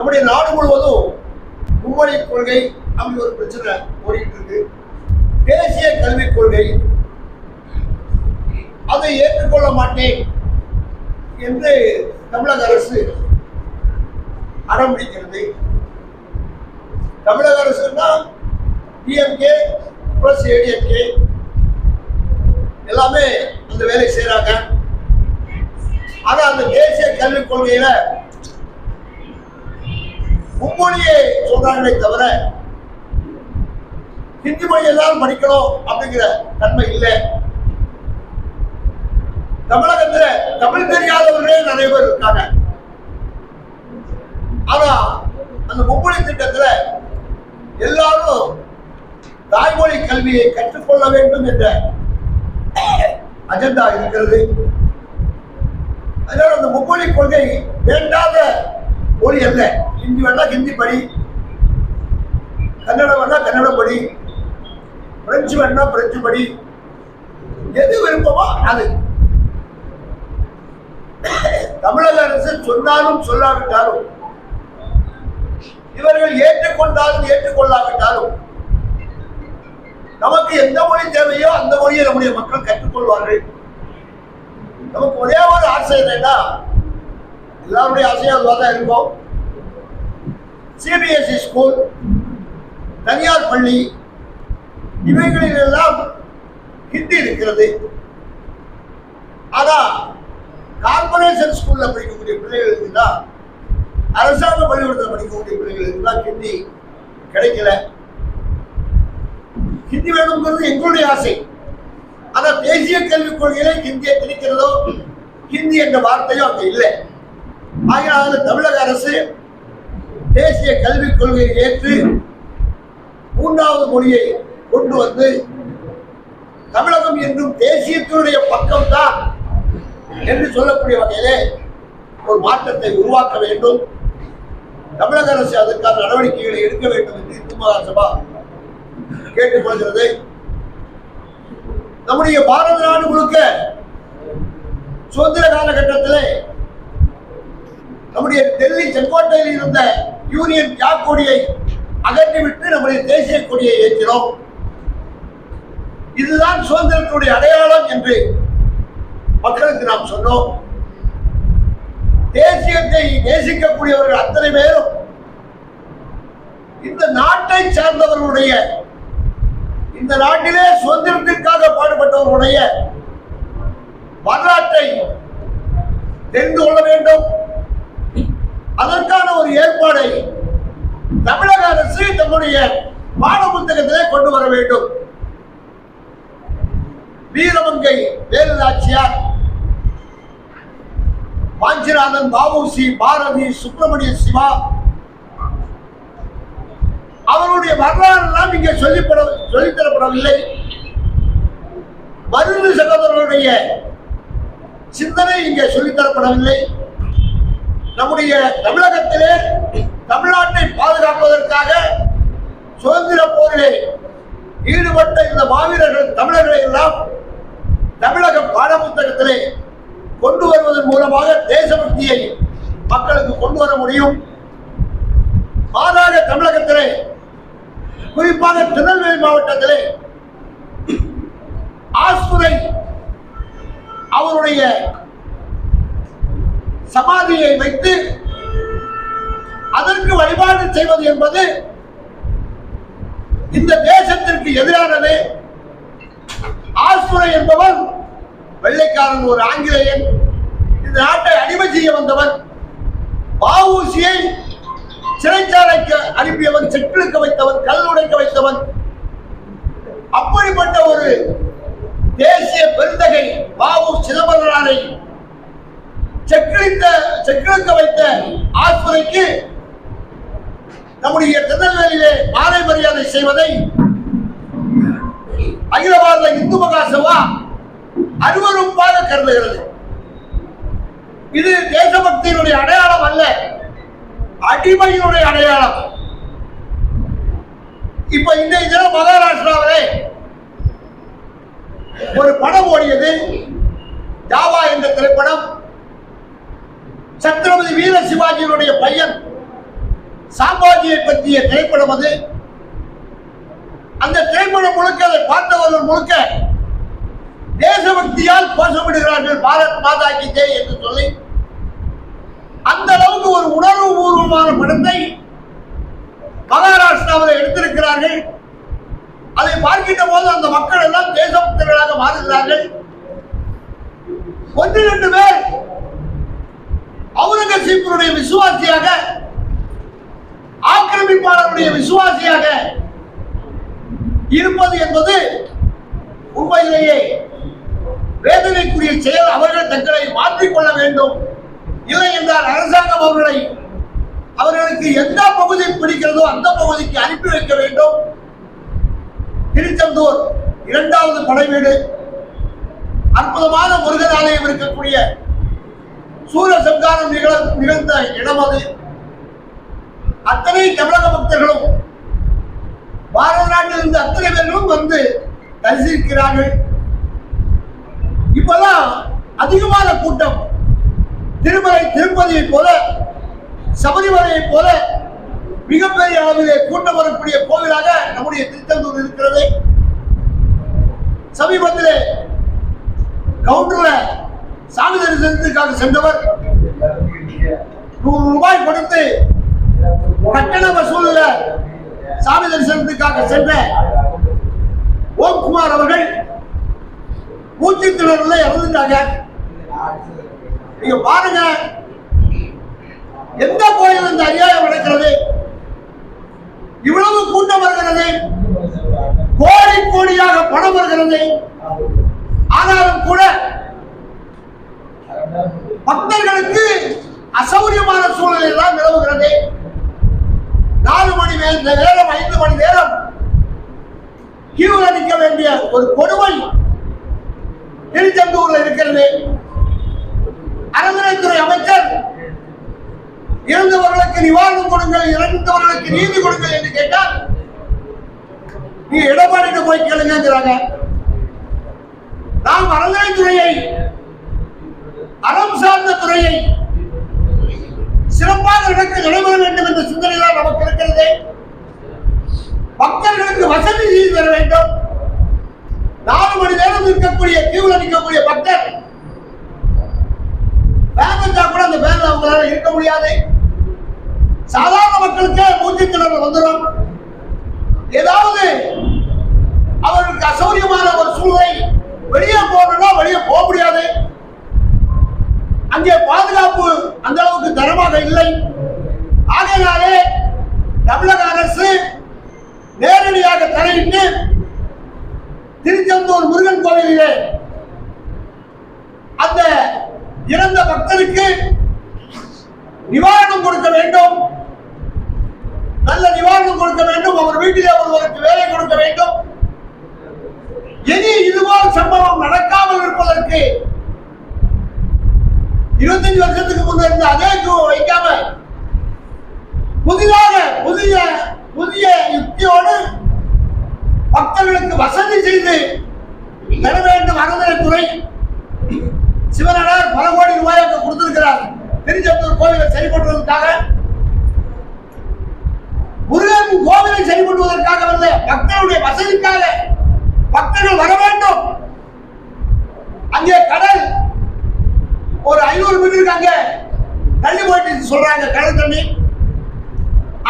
நம்முடைய நாடு முழுவதும் மும்மொழி கொள்கை அப்படி ஒரு பிரச்சனை ஓடிட்டு இருக்கு. தேசிய கல்விக் கொள்கை. அதை ஏற்றுக்கொள்ள மாட்டேன் என்று தமிழக அரசு அடம்பிடிக்கிறது தமிழக அரசுன்னா டிஎம்கே பிளஸ் ஏடிஎம்கே எல்லாமே அந்த வேலை செய்யறாங்க ஆனா அந்த தேசிய கல்விக் கொள்கையில மும்மொழியை சொல்றாங்களே தவிர ஹிந்தி மொழி எல்லாரும் படிக்கணும் அப்படிங்கிற தன்மை இல்லை. தமிழகத்துல தமிழ் தெரியாதவர்களே நிறைய பேர் இருக்காங்க. ஆனா அந்த மும்மொழி திட்டத்துல எல்லாரும் தாய்மொழி கல்வியை கற்றுக்கொள்ள வேண்டும் என்ற அஜெண்டா இருக்கிறது. அதனால அந்த மும்மொழி கொள்கை வேண்டாத மொழி அல்ல. ஹிந்தி வேணா ஹிந்தி படி கன்னடம் வேணா கன்னடம் படி பிரெஞ்சு வேணா பிரெஞ்சு படி. எது விருப்பமோ அது. தமிழக அரசு சொன்னாலும் சொல்லாவிட்டாலும் இவர்கள் ஏற்றுக்கொண்டாலும் ஏற்றுக்கொள்ளாவிட்டாலும் நமக்கு எந்த மொழி தேவையோ அந்த மொழியை நம்முடைய மக்கள் கற்றுக்கொள்வார்கள். நமக்கு ஒரே ஒரு ஆசை என்னன்னா எல்லாருடைய ஆசையும் அதுவாக தான் இருக்கும் சிபிஎஸ்இ ஸ்கூல் தனியார் பள்ளி இவைகளில் எல்லாம் ஹிந்தி இருக்கிறது. ஆனா கார்பரேஷன் ஸ்கூல்ல படிக்கக்கூடிய பிள்ளைகளுக்கு தான் அரசாங்க பள்ளிக்கூடத்தில் படிக்கக்கூடிய பிள்ளைகளுக்கு தான் ஹிந்தி கிடைக்கல. ஹிந்தி வேணுங்கிறது எங்களுடைய ஆசை. ஆனா தேசிய கல்விக் கொள்கையில ஹிந்தியை திணிக்கிறதோ ஹிந்தி என்ற வார்த்தையும் அங்க இல்லை. ஆகையால தமிழக அரசு தேசிய கல்விக் கொள்கையை ஏற்று மூன்றாவது மொழியை கொண்டு வந்து தமிழகம் என்றும் தேசியத்தினுடைய பக்கம்தான் என்று சொல்லக்கூடிய வகையிலே ஒரு மாற்றத்தை உருவாக்க வேண்டும். தமிழக அரசு அதற்கான நடவடிக்கைகளை எடுக்க வேண்டும் என்று இந்து மகாசபா கேட்டுக்கொள்கிறது நம்முடைய பாரத நாடு முழுக்க சுதந்திர காலகட்டத்திலே நம்முடைய டெல்லி செங்கோட்டையில் இருந்த யூனியன் ஜாக் கொடியை அகற்றிவிட்டு நம்முடைய தேசிய கொடியை ஏற்றினோம். இதுதான் சுதந்திரத்தினுடைய அடையாளம் என்று மக்களுக்கு நாம் சொன்னோம். தேசியத்தை நேசிக்கக்கூடியவர்கள் அத்தனை பேரும் இந்த நாட்டை சார்ந்தவர்களுடைய இந்த நாட்டிலே சுதந்திரத்திற்காக பாடுபட்டவர்களுடைய வரலாற்றை தெரிந்து கொள்ள வேண்டும். அதற்கான ஒரு ஏற்பாடை தமிழக அரசு தம்முடைய பாட புத்தகத்திலே கொண்டு வர வேண்டும். வீரமங்கை வேலுநாச்சியார் வாஞ்சிநாதன் பாபுசி பாரதி சுப்பிரமணிய சிவா அவருடைய வரலாறு எல்லாம் இங்கே சொல்லிப்பட சொல்லித்தரப்படவில்லை. மருந்து சகோதரருடைய சிந்தனை இங்கே சொல்லித்தரப்படவில்லை. நம்முடைய தமிழகத்திலே தமிழ்நாட்டை பாதுகாப்பதற்காக சுதந்திர போரிலே ஈடுபட்ட இந்த மாவீரர்கள் தமிழர்களை எல்லாம் தமிழக பாடப்புத்தகத்திலே கொண்டு வருவதன் மூலமாக தேசபக்தியை மக்களுக்கு கொண்டு வர முடியும். மாறாக தமிழகத்திலே குறிப்பாக திருநெல்வேலி மாவட்டத்திலே ஆஸ்துரை அவருடைய சமாதியை வைத்து அதற்கு வழிபாடு செய்வது என்பது இந்த தேசத்திற்கு எதிரானது. ஆசுரை என்பவன் வெள்ளைக்காரன் ஒரு ஆங்கிலேயன் இந்த நாட்டை அடிமை செய்ய வந்தவன் வஉசியை சிறைச்சாலைக்கு அனுப்பியவன் செக்கிழுக்க வைத்தவன் கல் உடைக்க வைத்தவன். அப்படிப்பட்ட ஒரு தேசிய பெருந்தகை வாவு சிதம்பரனாரை செக்கிழித்த செக்கிழுக்க வைத்த ஆஸ்பதைக்கு நம்முடைய திருநெல்வேலியிலே மாலை மரியாதை செய்வதை அகில பாரத இந்து மகாசபா அருவருப்பாக கருதுகிறது. இது தேசபக்தியினுடைய அடையாளம் அல்ல அடிமையினுடைய அடையாளம். இப்ப இன்றைய தினம் மகாராஷ்டிராவிலே ஒரு படம் ஓடியது ஜாவா என்ற திரைப்படம் சத்ரபதி வீர சிவாஜியினுடைய பையன் சாம்பாஜியை பற்றிய திரைப்படம் அது. அந்த திரைப்படம் முழுக்க அதை பார்த்தவர்கள் முழுக்க தேசபக்தியால் கோஷமிடுகிறார்கள் பாரத் மாதா கி ஜெய் என்று சொல்லி. அந்த அளவுக்கு ஒரு உணர்வு பூர்வமான படத்தை மகாராஷ்டிராவில் எடுத்திருக்கிறார்கள். அதை பார்க்கின்ற போது அந்த மக்கள் எல்லாம் தேசபக்தர்களாக மாறுகிறார்கள். ஒன்று ரெண்டு பேர் அவுரங்கசீப்பருடைய விசுவாசியாக ஆக்கிரமிப்பாளருடைய விசுவாசியாக இருப்பது என்பது உண்மையிலேயே வேதனைக்குரிய செயல். அவர்கள் தங்களை மாற்றிக்கொள்ள வேண்டும். இல்லை என்றால் அரசாங்கம் அவர்களை அவர்களுக்கு எந்த பகுதி பிடிக்கிறதோ அந்த பகுதிக்கு அனுப்பி வைக்க வேண்டும். திருச்செந்தூர் இரண்டாவது படைவீடு. அற்புதமான முருகன் ஆலயம் இருக்கக்கூடிய சூரசம்காரம் நிகழ நிகழ்ந்த இடம் அது. அத்தனை தமிழக பக்தர்களும் பாரத நாட்டில் அத்தனை பேர்களும் வந்து தரிசிக்கிறார்கள். இப்பதான் அதிகமான கூட்டம். திருமலை திருப்பதியை போல சபரிமலையை போல மிகப்பெரிய அளவிலே கூட்டம் வரக்கூடிய கோவிலாக நம்முடைய திருச்செந்தூர் இருக்கிறது. சமீபத்திலே கவுண்டர்ல சாமி தரிசனத்துக்காக சென்றவர் நூறு ரூபாய் கொடுத்து கட்டண வசூலில் சாமி தரிசனத்துக்காக சென்ற ஓம்குமார் அவர்கள் மூச்சு திணறல இறந்துட்டாங்க. நீங்க பாருங்க எந்த கோயில் இந்த அநியாயம் நடக்கிறது? இவ்வளவு கூட்டம் வருகிறது. கோடி கோடியாக பணம் வருகிறது. ஆனாலும் கூட பக்தர்களுக்கு அசௌரியமான சூழ்நிலை எல்லாம் நிலவுகிறது. நாலு மணி நேரம் ஐந்து மணி நேரம் கியூல நிற்க வேண்டிய ஒரு கொடுமை திருச்செந்தூர்ல இருக்கிறது. அறநிலைத்துறை அமைச்சர் இறந்தவர்களுக்கு நிவாரணம் கொடுங்கள் இறந்தவர்களுக்கு நீதி கொடுங்கள் என்று கேட்டால் நீ எடப்பாடிட்டு போய் கேளுங்கிறாங்க நாம் அறநிலைத்துறையை அறம் சார்ந்த துறையை சிறப்பாக நடக்க நடைபெற வேண்டும் என்ற சிந்தனை நமக்கு இருக்கிறது. பக்தர்களுக்கு வசதி செய்து தர வேண்டும். நாலு மணி நேரம் இருக்கக்கூடிய தீவிர நிற்கக்கூடிய பக்தர் பேன் வச்சா கூட அந்த பேன்ல அவங்களால இருக்க முடியாது. சாதாரண மக்களுக்கு மூச்சு திணறல் வந்துடும் ஏதாவது அவர்களுக்கு அசௌரியமான ஒரு சூழ்நிலை வெளியே போகணும்னா வெளியே போக முடியாது. அங்கே பாதுகாப்பு அந்த அளவுக்கு தரமாக இல்லை. ஆகையினாலே தமிழக அரசு நேரடியாக தலையிட்டு திருச்செந்தூர் முருகன் கோவிலிலே அந்த இறந்த பக்தருக்கு நிவாரணம் கொடுக்க வேண்டும். நல்ல நிவாரணம் கொடுக்க வேண்டும். அவர் வீட்டிலே ஒருவருக்கு வேலை கொடுக்க வேண்டும். இனி இதுபோல் சம்பவம் நடக்காமல் இருப்பதற்கு இருபத்தஞ்சு வருஷத்துக்கு முன்ன இருந்த அதே குழுவை வைக்காம புதிதாக புதிய புதிய யுக்தியோடு பக்தர்களுக்கு வசதி செய்து தர வேண்டும் அறநிலைத்துறை சிவனார் பல கோடி ரூபாய் கொடுத்திருக்கிறார். திருச்செந்தூர் கோவிலை சரி பண்ணுவதற்காக முருகன் கோவிலை சரி பண்ணுவதற்காக அல்ல பக்தருடைய வசதிக்காக பக்தர்கள் வர வேண்டும். அங்கே கடல் ஒரு ஐநூறு மீட்டருக்கு அங்க தள்ளி போயிட்டு சொல்றாங்க கடல் தண்ணி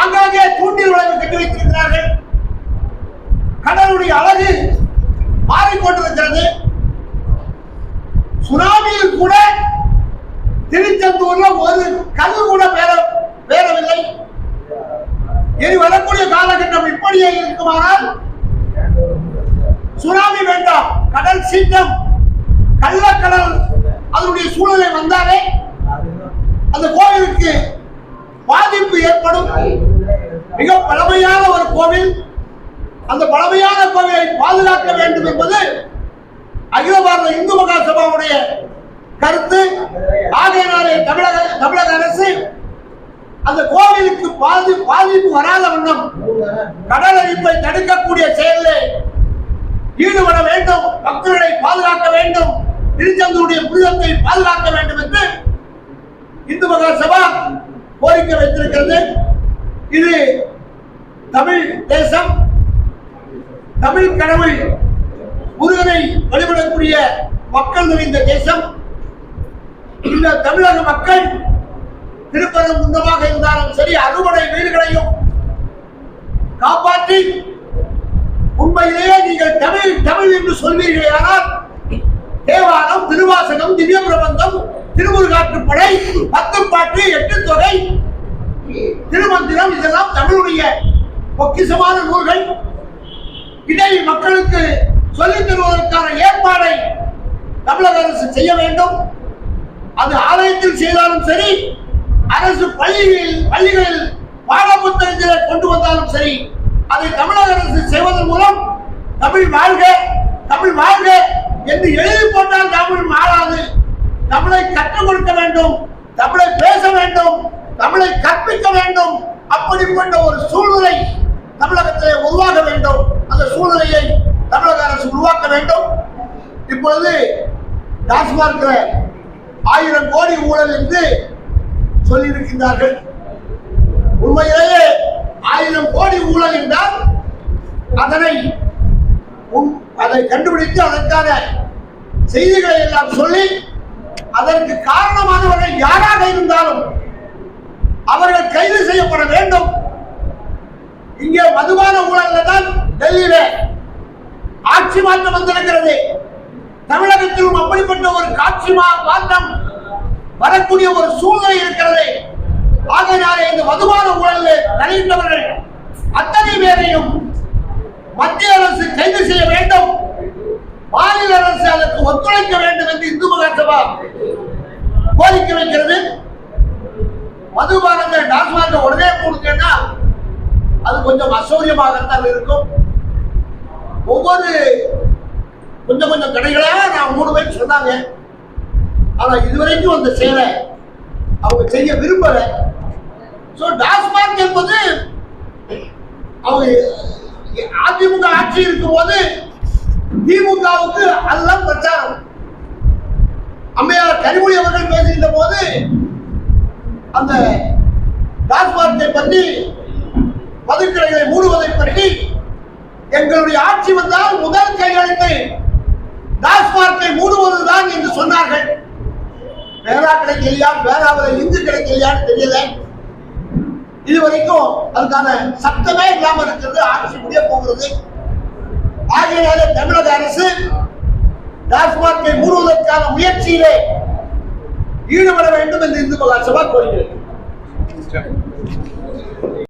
ஆங்காங்கே தூண்டில் உலகம் கட்டி வைத்திருக்கிறார்கள். கடலுடைய அழகு மாறிக்கொண்டிருக்கிறது சுனாமியில் கூட திருச்செந்தூர்ல ஒரு கல் கூட பேர பேரவில்லை. இனி வரக்கூடிய காலகட்டம் இப்படியே இருக்குமானால் சுனாமி வேண்டாம். கடல் சீற்றம் கள்ளக்கடல் அதனுடைய சூழ்நிலை வந்தாலே அந்த கோவிலுக்கு பாதிப்பு ஏற்படும். மிக பழமையான ஒரு கோவில். அந்த பழமையான கோவிலை பாதுகாக்க வேண்டும் என்பது அகில பாரத இந்து மகா சபாவுடைய கருத்து. ஆகையினாலே தமிழக தமிழக அரசு அந்த கோவிலுக்கு பாதி பாதிப்பு வராத வண்ணம் கடல் அரிப்பை தடுக்கக்கூடிய செயலில் ஈடுபட வேண்டும் பக்தர்களை பாதுகாக்க வேண்டும் திருச்செந்தூருடைய புனிதத்தை பாதுகாக்க வேண்டும் என்று இந்து மகா சபா கோரிக்கை வைத்திருக்கிறது. இது தமிழ் தேசம் தமிழ் கடவுள் முருகனை வழிபடக்கூடிய மக்கள் நிறைந்த தேசம். இந்த தமிழக மக்கள் திருப்பரம் குந்தமாக இருந்தாலும் சரி அறுவடை வீடுகளையும் காப்பாற்றி உண்மையிலேயே நீங்கள் தமிழ் தமிழ் என்று சொல்வீர்களே ஆனால் தேவாரம் திருவாசகம் திவ்ய பிரபந்தம் திருமுருகாற்றுப்படை பத்து பாட்டு எட்டு தொகை திருமந்திரம் இதெல்லாம் தமிழுடைய பொக்கிசமான நூல்கள். இதை மக்களுக்கு சொல்லித் தருவதற்கான ஏற்பாடை தமிழக அரசு செய்ய வேண்டும். அது ஆலயத்தில் செய்தாலும் சரி அரசு பள்ளிகளில் பள்ளிகளில் பாட புத்தகங்களை கொண்டு வந்தாலும் சரி அதை தமிழக அரசு செய்வதன் மூலம் தமிழ் வாழ்க தமிழ் வாழ்க. என்று எழுதி போட்டால் தமிழ் மாறாது. தமிழை கற்றுக் கொடுக்க வேண்டும். தமிழை பேச வேண்டும். தமிழை கற்பிக்க வேண்டும். அப்படிப்பட்ட ஒரு சூழ்நிலை தமிழகத்திலே உருவாக வேண்டும். அந்த சூழ்நிலையை தமிழக அரசு உருவாக்க வேண்டும். இப்பொழுது டாஸ்மார்க்ல ஆயிரம் கோடி ஊழல் என்று சொல்லியிருக்கின்றார்கள். உண்மையிலேயே ஆயிரம் கோடி ஊழல் என்றால் அதனை அதை கண்டுபிடித்து அதற்கான செய்திகளை எல்லாம் சொல்லி அதற்கு காரணமானவர்கள் யாராக இருந்தாலும் அவர்கள் கைது செய்யப்பட வேண்டும். இங்கே மதுபான ஊழல்ல தான் டெல்லியில ஆட்சி மாற்றம் வந்திருக்கிறது. தமிழகத்திலும் அப்படிப்பட்ட ஒரு காட்சி மாற்றம் வரக்கூடிய ஒரு சூழ்நிலை இருக்கிறது. ஆகையினாலே இந்த மதுபான ஊழலில் தலையிட்டவர்கள் அத்தனை பேரையும் மத்திய அரசு கைது செய்ய வேண்டும். மாநில அரசு அதற்கு ஒத்துழைக்க வேண்டும் என்று இந்து மகாசபா கோரிக்கை வைக்கிறது. மதுபானங்கள் டாஸ்மாக உடனே கொடுத்தேன்னா அது கொஞ்சம் அசௌரியமாகத்தான் இருக்கும். ஒவ்வொரு கொஞ்சம் கொஞ்சம் கடைகளாக நான் மூணு பேர் சொன்னாங்க. ஆனால் இதுவரைக்கும் அந்த செயலை அவங்க செய்ய விரும்பலை. ஸோ டாஸ்மாக் என்பது அவங்க அதிமுக ஆட்சி இருக்கும்போது திமுகவுக்கு அதுதான் பிரச்சாரம். அம்மையார் கனிமொழி அவர்கள் பேசுகின்ற போது அந்த டாஸ்மார்க்கை பற்றி மதுக்கடைகளை மூடுவதை பற்றி எங்களுடைய ஆட்சி வந்தால் முதல் கையெழுத்து டாஸ்மார்க்கை மூடுவதுதான் என்று சொன்னார்கள். வேறா கிடைக்கலையா வேறாவில் இந்து கிடைக்கலையான்னு தெரியல. இதுவரைக்கும் அதுக்கான சட்டமே இல்லாம இருக்கிறது. ஆட்சி முடிய போகிறது. ஆகையினால தமிழக அரசு டாஸ்மார்க்கை மூடுவதற்கான முயற்சியிலே ஈடுபட வேண்டும் என்று இந்து மகா சபா கோருகிறது